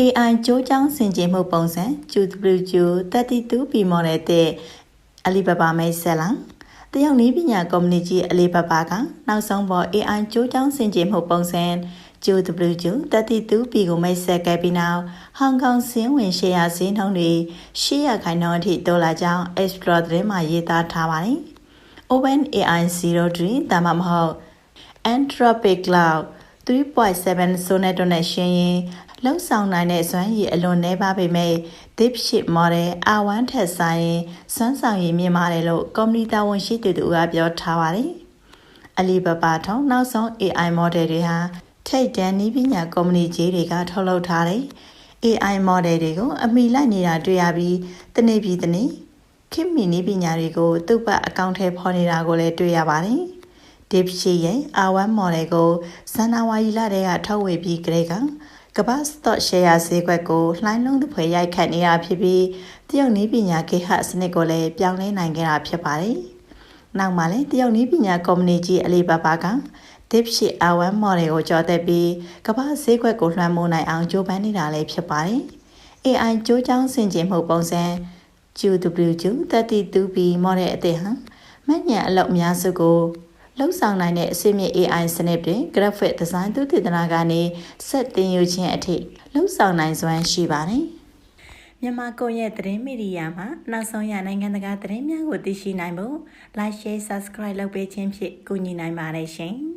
AI ကြိုးချောင်းဆင်ခြင်မှုပုံစံ QWQ 32B model တဲ့အလီဘဘာမိတ်ဆက်လာတရုတ်နည်းပညာကုမ္ပဏီကြီးအလီဘဘာကနောက်ဆုံးပေါ် AI ကြိုးချောင်းဆင်ခြင်မှုပုံစံ QWQ 32B ကိုမိတ်ဆက်ခဲ့ပြီးနောက်ဟောင်ကောင်စင်းဝင်ရှယ်ယာဈေးနှုန်းတွေ800ခိုင်နှုန်းအထိတိုးလာကြောင်း Explore သတင်းမှာရေးသားထားပါတယ်။ OpenAI 03ဒါမှမဟုတ် Anthropic Cloud 3.7 Sonnet တို့နဲ့ရှင်ရင်လုံဆောင်နိုင်တဲ့စွမ်းရည်အလွန်နှဲပါပေမဲ့ DeepSeek model R1 ထက်ဆိုင်ရင်စွမ်းဆောင်ရည်မြင့်မာတယ်လို့ကွန်ပျူတာဝန်ရှိသူတို့ကပြောထားပါတယ်။ Alibaba ထုံနောက်ဆုံး AI model တွေဟာထိတ်တန်းနည်းပညာကုမ္ပဏီကြီးတွေကထုတ်လုပ်ထားတဲ့ AI model တွေကိုအမိလိုက်နေတာတွေ့ရပြီးတနေ့ပြီးတနေ့ခင်မီနည်းပညာတွေကိုသူ့ဘက်အကောင့်ထဲဖော်နေတာကိုလည်းတွေ့ရပါတယ်။ DeepSeek ရဲ့ R1 model ကိုဇန်နဝါရီလတည်းကထုတ်ဝေပြီးကြတဲ့ကကမ္ဘာစတော့ရှယ်ယာဈေးကွက်ကိုလှိုင်းလုံးတစ်ဖွဲရိုက်ခတ်နေတာဖြစ်ပြီးတရုတ်နည်းပညာခေတ်ဟစနစ်ကိုလည်းပြောင်းလဲနိုင်ခဲ့တာဖြစ်ပါတယ်။နောက်မှလည်းတရုတ်နည်းပညာကုမ္ပဏီကြီးအလီဘာဘာက DeepSeek R1 model ကိုကြော်သက်ပြီးကမ္ဘာဈေးကွက်ကိုလွှမ်းမိုးနိုင်အောင်ကြိုးပမ်းနေတာလည်းဖြစ်ပါတယ်။ AI ကြိုးချောင်းဆင်ခြင်မှုပုံစံ QWQ 32B model အသစ်ဟာမှတ်ဉာဏ်အလောက်အများစုကို လှုပ်ဆောင်နိုင်တဲ့အစိမြင့် AI စနစ်တွေ graphic design သူတည်တနာကနေဆက်တင်ယူခြင်းအထိလှုပ်ဆောင်နိုင်စွမ်းရှိပါတယ်။မြန်မာကွန်ရက်သတင်းမီဒီယာမှာနောက်ဆုံးရနိုင်ငံတကာသတင်းများကိုသိရှိနိုင်ဖို့ like share subscribe လုပ်ပေးခြင်းဖြင့်ကူညီနိုင်ပါတယ်ရှင်။